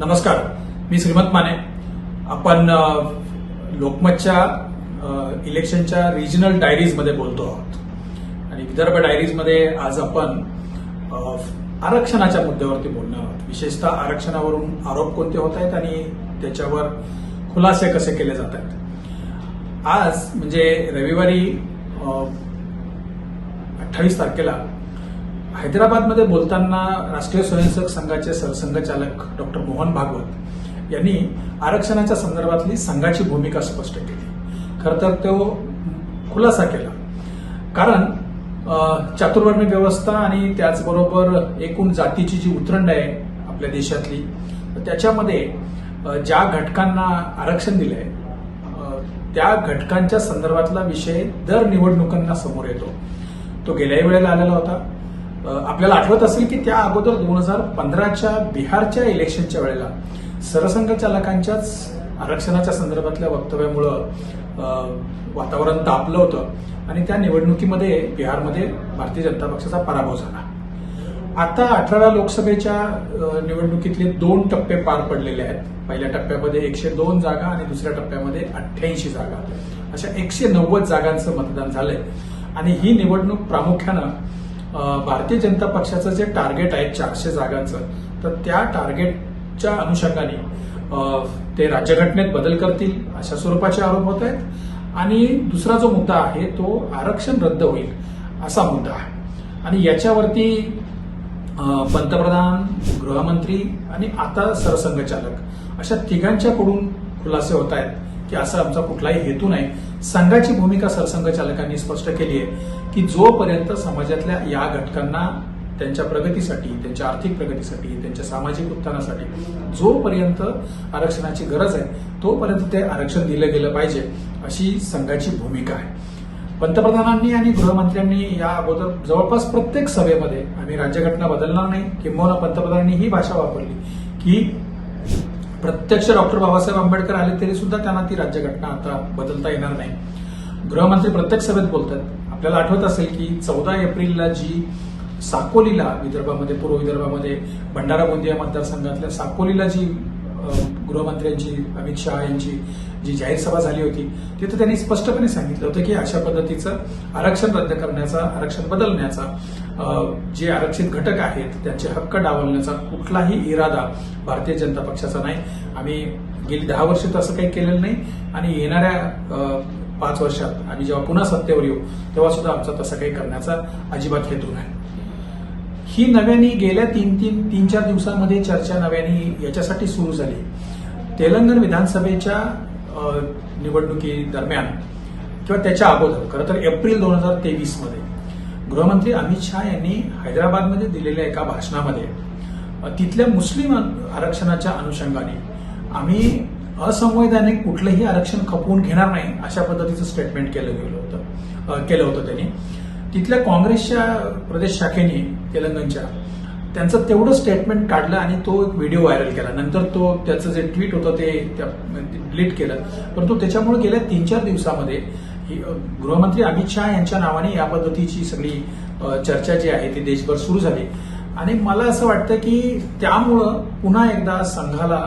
नमस्कार मी श्रीमंत माने. आपण लोकमतच्या इलेक्शनच्या रिजनल डायरीजमध्ये बोलतो आहोत. आणि विदर्भ डायरीजमध्ये आज आपण आरक्षणाच्या मुद्द्यावरती बोलणार आहोत. विशेषतः आरक्षणावरून आरोप कोणते होत आहेत आणि त्याच्यावर खुलासे कसे केले जात आहेत. आज म्हणजे रविवारी अठ्ठावीस तारखेला हैदराबादमध्ये बोलताना राष्ट्रीय स्वयंसेवक संघाचे सरसंघचालक डॉक्टर मोहन भागवत यांनी आरक्षणाच्या संदर्भातली संघाची भूमिका स्पष्ट केली. खरं तर तो खुलासा केला. कारण अ, व्यवस्था आणि त्याचबरोबर एकूण जातीची जी उतरंड आहे आपल्या देशातली तर त्याच्यामध्ये ज्या घटकांना आरक्षण दिलंय त्या घटकांच्या संदर्भातला विषय दर निवडणुकांना समोर येतो. तो गेल्याही वेळेला आलेला होता. आपल्याला आठवत असेल की त्या अगोदर दोन हजार पंधराच्या बिहारच्या इलेक्शनच्या वेळेला सरसंघचालकांच्याच आरक्षणाच्या संदर्भातल्या वक्तव्यामुळं वातावरण तापलं होतं आणि त्या निवडणुकीमध्ये बिहारमध्ये भारतीय जनता पक्षाचा पराभव झाला. आता अठरा लोकसभेच्या निवडणुकीतले दोन टप्पे पार पडलेले आहेत. पहिल्या टप्प्यामध्ये एकशे दोन जागा आणि दुसऱ्या टप्प्यामध्ये अठ्ठ्याऐंशी जागा. अशा एकशे नव्वद जागांचं मतदान झालंय. आणि ही निवडणूक प्रामुख्यानं भारतीय जनता पक्षाचं जे टार्गेट आहे चारशे जागांचं तर त्या टार्गेटच्या अनुषंगाने ते राज्यघटनेत बदल करतील अशा स्वरूपाचे आरोप होत आहेत. आणि दुसरा जो मुद्दा आहे तो आरक्षण रद्द होईल असा मुद्दा आहे. आणि याच्यावरती पंतप्रधान गृहमंत्री आणि आता सरसंघचालक अशा तिघांच्याकडून खुलासे होत आहेत. की असा आमचा कुठलाही हेतू नाही. संघाची भूमिका सरसंघचालकांनी स्पष्ट केली आहे की जोपर्यंत समाजातल्या या घटकांना त्यांच्या प्रगतीसाठी त्यांच्या आर्थिक प्रगतीसाठी त्यांच्या सामाजिक उत्थानासाठी जोपर्यंत आरक्षणाची गरज आहे तोपर्यंत ते आरक्षण दिलं गेलं पाहिजे अशी संघाची भूमिका आहे. पंतप्रधानांनी आणि गृहमंत्र्यांनी या अगोदर जवळपास प्रत्येक सभेमध्ये आम्ही राज्यघटना बदलणार नाही किंवा पंतप्रधानांनी ही भाषा वापरली की प्रत्यक्ष डॉक्टर बाबासाहेब आंबेडकर आले तरी सुद्धा त्यांना ती राज्यघटना आता बदलता येणार नाही. गृहमंत्री प्रत्येक सभेत बोलतात. आपल्याला आठवत असेल की चौदा एप्रिलला जी साकोलीला विदर्भामध्ये पूर्व विदर्भामध्ये भंडारा गोंदिया मतदारसंघातल्या साकोलीला जी गृहमंत्र्यांची अमित शहा यांची जी जाहीर सभा झाली होती तिथं त्यांनी स्पष्टपणे सांगितलं होतं की अशा पद्धतीचं आरक्षण रद्द करण्याचा आरक्षण बदलण्याचा जे आरक्षित घटक आहेत त्यांचे हक्क डावलण्याचा कुठलाही इरादा भारतीय जनता पक्षाचा नाही. आम्ही गेली दहा वर्ष तसं काही केलेलं नाही आणि येणाऱ्या पाच वर्षात आम्ही जेव्हा पुन्हा सत्तेवर येऊ तेव्हा सुद्धा आमचा तसं काही करण्याचा अजिबात हेतू नाही. ही नव्याने गेल्या तीन तीन तीन चार दिवसांमध्ये चर्चा नव्याने याच्यासाठी सुरू झाली. तेलंगण विधानसभेच्या निवडणुकीदरम्यान निवडणुकी दरम्यान किंवा त्याच्या अगोदर खरं तर एप्रिल दोन हजार तेवीसमध्ये गृहमंत्री अमित शहा यांनी हैदराबादमध्ये दिलेल्या एका भाषणामध्ये तिथल्या मुस्लिम आरक्षणाच्या अनुषंगाने आम्ही असंवैधानिक कुठलंही आरक्षण खपवून घेणार नाही अशा पद्धतीचं स्टेटमेंट केलं गेलं होतं केलं होतं त्यांनी. तिथल्या काँग्रेसच्या प्रदेश शाखेने तेलंगणच्या त्यांचं तेवढं स्टेटमेंट काढलं आणि तो एक व्हिडिओ व्हायरल केला. नंतर तो त्याचं जे ट्विट होतं ते डिलीट केलं. परंतु त्याच्यामुळे गेल्या तीन चार दिवसामध्ये ही, गृहमंत्री अमित शहा यांच्या नावाने या पद्धतीची सगळी चर्चा जी आहे ती देशभर सुरू झाली. आणि मला असं वाटतं की त्यामुळं पुन्हा एकदा संघाला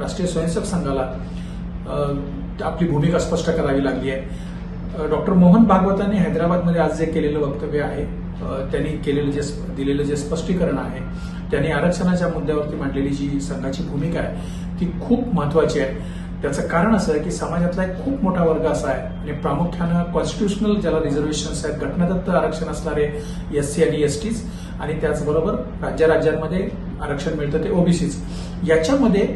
राष्ट्रीय स्वयंसेवक संघाला आपली भूमिका स्पष्ट करावी लागली आहे. डॉक्टर मोहन भागवतांनी हैदराबादमध्ये आज जे केलेलं वक्तव्य आहे त्यांनी केलेलं जे दिलेलं जे स्पष्टीकरण आहे त्यांनी आरक्षणाच्या मुद्द्यावरती मांडलेली जी संघाची भूमिका आहे ती खूप महत्वाची आहे. त्याचं कारण असं आहे की समाजातला एक खूप मोठा वर्ग असा आहे आणि प्रामुख्यानं कॉन्स्टिट्युशनल ज्याला रिझर्वेशन्स आहेत घटनादत्त आरक्षण असणारे एस सी आणि एस टीज आणि त्याचबरोबर राज्या राज्यांमध्ये आरक्षण मिळतं ते ओबीसीच याच्यामध्ये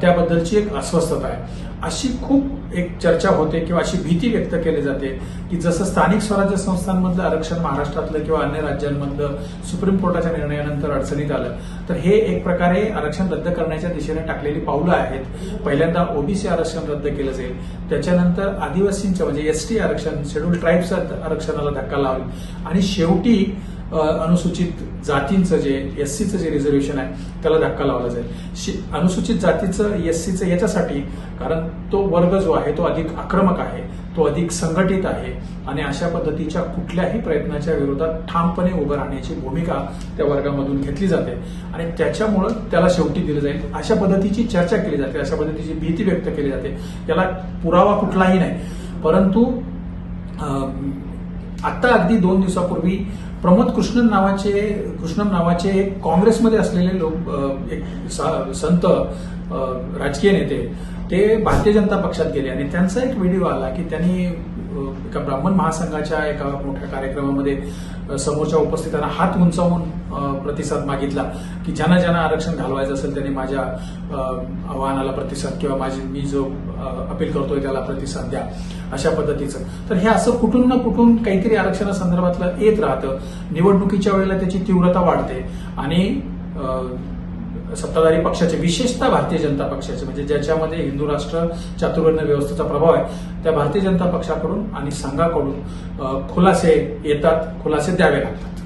त्याबद्दलची एक अस्वस्थता आहे. अशी खूप एक चर्चा होते किंवा अशी भीती व्यक्त केली जाते की जसं स्थानिक स्वराज्य संस्थांमधलं आरक्षण महाराष्ट्रातलं किंवा अन्य राज्यांमधलं सुप्रीम कोर्टाच्या निर्णयानंतर अडचणीत आलं तर हे एक प्रकारे आरक्षण रद्द करण्याच्या दिशेने टाकलेली पावलं आहेत. पहिल्यांदा ओबीसी आरक्षण रद्द केलं जाईल. त्याच्यानंतर आदिवासींचं म्हणजे एसटी आरक्षण शेड्यूल ट्राईब्स आरक्षणाला धक्का लावेल. आणि शेवटी अनुसूचित जातींचं जे एस सीचं जे रिझर्वेशन आहे त्याला धक्का लावला जाईल. अनुसूचित जातीचं एस सीचं याच्यासाठी कारण तो वर्ग जो आहे तो अधिक आक्रमक आहे तो अधिक संघटित आहे आणि अशा पद्धतीच्या कुठल्याही प्रयत्नाच्या विरोधात ठामपणे उभं राहण्याची भूमिका त्या वर्गामधून घेतली जाते. आणि त्याच्यामुळं त्याला शेवटी दिलं जाईल. अशा पद्धतीची चर्चा केली जाते अशा पद्धतीची भीती व्यक्त केली जाते. याला पुरावा कुठलाही नाही. परंतु आत्ता अगदी दोन दिवसापूर्वी प्रमोद कृष्णन नावाचे कृष्णन नावाचे एक काँग्रेसमध्ये असलेले लोक एक स- संत राजकीय नेते ते भारतीय जनता पक्षात गेले आणि त्यांचा एक व्हिडिओ आला की त्यांनी एका ब्राह्मण महासंघाच्या एका मोठ्या कार्यक्रमामध्ये समोरच्या उपस्थितांना हात उंचावून प्रतिसाद मागितला की ज्यांना ज्यांना आरक्षण घालवायचं असेल त्यांनी माझ्या आव्हानाला प्रतिसाद किंवा माझी मी जो अपील करतोय त्याला प्रतिसाद द्या अशा पद्धतीचं. तर हे असं कुठून ना कुठून काहीतरी आरक्षणासंदर्भातलं येत राहतं. निवडणुकीच्या वेळेला त्याची तीव्रता वाढते आणि सत्ताधारी पक्षाचे विशेषतः भारतीय जनता पक्षाचे म्हणजे ज्याच्यामध्ये हिंदू राष्ट्र चातुर्वर्ण व्यवस्थेचा प्रभाव आहे त्या भारतीय जनता पक्षाकडून आणि संघाकडून खुलासे येतात खुलासे द्यावे लागतात.